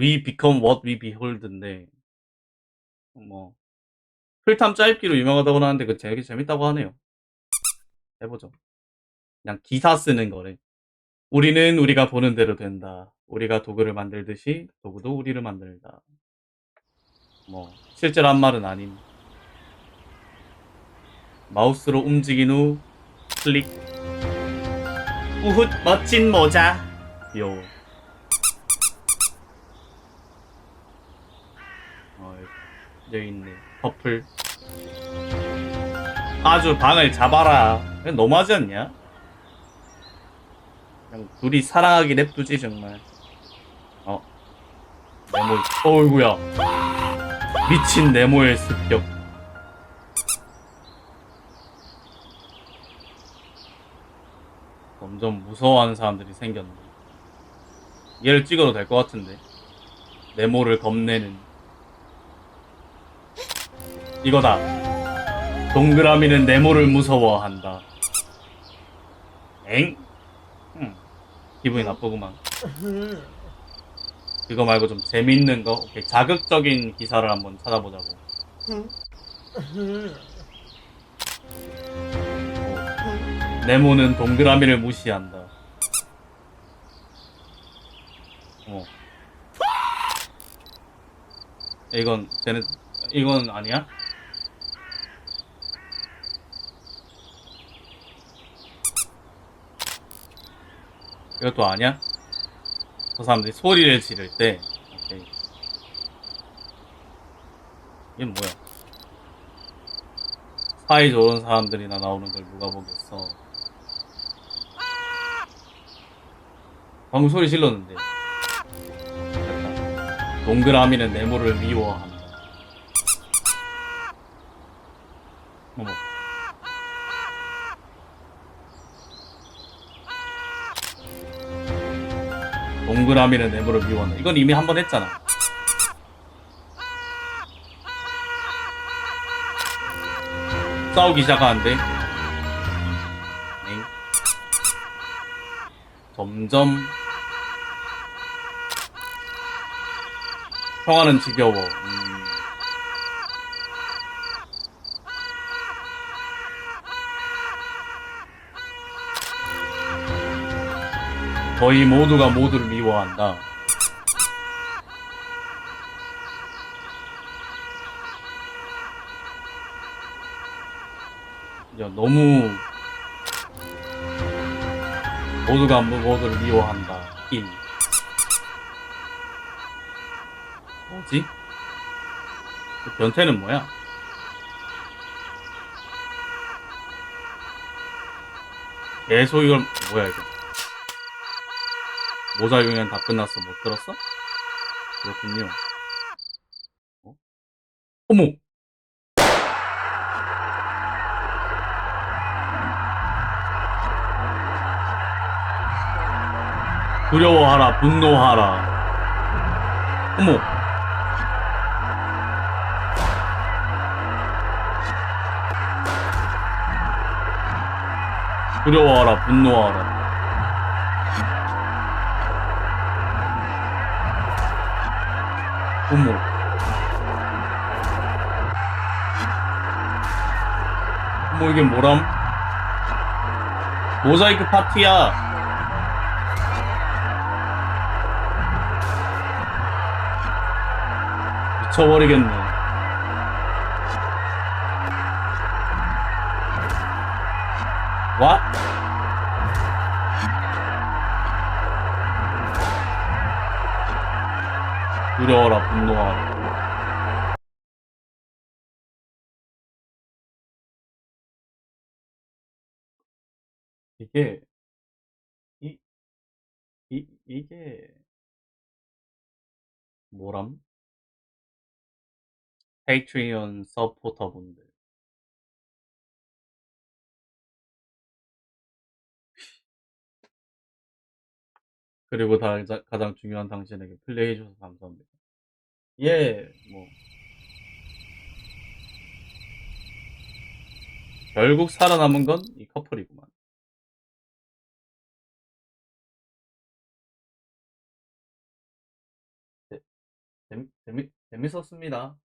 We become what we behold인데 뭐 풀탐 짧기로 유명하다고 하는데 그 되게 재밌다고 하네요. 해보죠. 그냥 기사 쓰는 거래. 우리는 우리가 보는 대로 된다. 우리가 도구를 만들듯이 도구도 우리를 만들다. 뭐 실제로 한 말은 아님. 마우스로 움직인 후 클릭. 우훗 멋진 모자. 요. 어, 여기 있네. 퍼플. 아주 방을 잡아라. 그냥 너무하지 않냐? 그냥 둘이 사랑하기 냅두지 정말. 어. 네모. 어이구야. 미친 네모의 습격. 점점 무서워하는 사람들이 생겼네. 얘를 찍어도 될 것 같은데. 네모를 겁내는. 이거다. 동그라미는 네모를 무서워한다. 엥? 음, 기분이 나쁘구만. 그거 말고 좀 재밌는 거, 오케이, 자극적인 기사를 한번 찾아보자고. 오. 네모는 동그라미를 무시한다. 어. 이건 쟤는 이건 아니야? 이것도 아니야? 저 사람들이 소리를 지를 때 오케이. 이게 뭐야? 사이 좋은 사람들이나 나오는 걸 누가 보겠어? 방금 소리 질렀는데. 됐다. 동그라미는 네모를 미워한다. 어머. 동그라미는 네모를 미워한다. 이건 이미 한 번 했잖아. 싸우기 시작하는데. 엥? 점점 평화는 지겨워. 음. 거의 모두가 모두를 미워한다. 야, 너무 모두가 모두를 미워한다. 인. 뭐지? 그 변태는 뭐야? 계속 이걸 뭐야 이거? 모자 용연 다 끝났어. 못 들었어? 그렇군요. 어? 어머! 두려워하라, 분노하라. 어머! 두려워하라, 분노하라. 어머. 어머, 이게 뭐람? 모자이크 파티야. 미쳐버리겠네. 와? 두려워라, 분노하라. 이게, 이, 이, 이게, 뭐람? 페이트리온 서포터분들. 그리고 다, 가장 중요한 당신에게 플레이해주셔서 감사합니다. 예, 뭐. 결국 살아남은 건 이 커플이구만. 재미, 재미, 재밌었습니다. 예.